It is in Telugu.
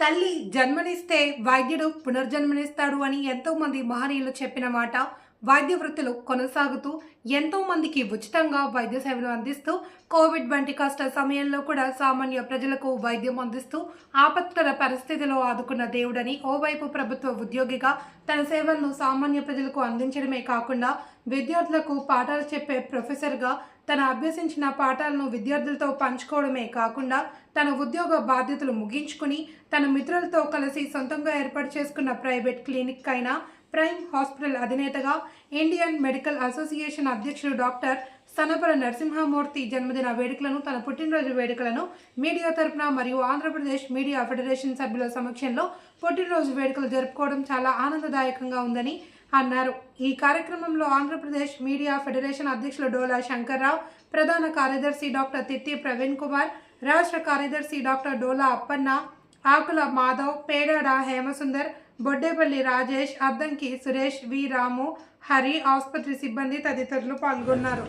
తల్లి జన్మనిస్తే వైద్యుడు పునర్జన్మనిస్తాడు అని ఎంతోమంది మహనీయులు చెప్పిన మాట. వైద్య వృత్తులు కొనసాగుతూ ఎంతో మందికి ఉచితంగా వైద్య సేవలు అందిస్తూ కోవిడ్ వంటి కష్ట సమయంలో కూడా సామాన్య ప్రజలకు వైద్యం అందిస్తూ ఆపత్కర పరిస్థితిలో ఆదుకున్న దేవుడని ఓవైపు ప్రభుత్వ ఉద్యోగిగా తన సేవలను సామాన్య ప్రజలకు అందించడమే కాకుండా విద్యార్థులకు పాఠాలు చెప్పే ప్రొఫెసర్గా తన అభ్యసించిన పాఠాలను విద్యార్థులతో పంచుకోవడమే కాకుండా తన ఉద్యోగ బాధ్యతలు ముగించుకుని తన మిత్రులతో కలిసి సొంతంగా ఏర్పాటు చేసుకున్న ప్రైవేట్ క్లినిక్ అయినా ప్రైమ్ హాస్పిటల్ అధినేతగా ఇండియన్ మెడికల్ అసోసియేషన్ అధ్యక్షుడు డాక్టర్ సనపర నరసింహమూర్తి జన్మదిన వేడుకలను తన పుట్టినరోజు వేడుకలను మీడియా తరపున మరియు ఆంధ్రప్రదేశ్ మీడియా ఫెడరేషన్ సభ్యుల సమక్షంలో పుట్టినరోజు వేడుకలు జరుపుకోవడం చాలా ఆనందదాయకంగా ఉందని అన్నారు. ఈ కార్యక్రమంలో ఆంధ్రప్రదేశ్ మీడియా ఫెడరేషన్ అధ్యక్షులు డోలా శంకర్రావు ప్రధాన కార్యదర్శి డాక్టర్ తిత్తి ప్రవీణ్ కుమార్ రాష్ట్ర కార్యదర్శి డాక్టర్ డోలా అప్పన్న ఆకుల మాధవ్ పేడాడ హేమసుందర్ బొడ్డేపల్లి రాజేష్ అద్దంకి సురేష్ వి రాము హరి ఆసుపత్రి సిబ్బంది తదితరులు పాల్గొన్నారు.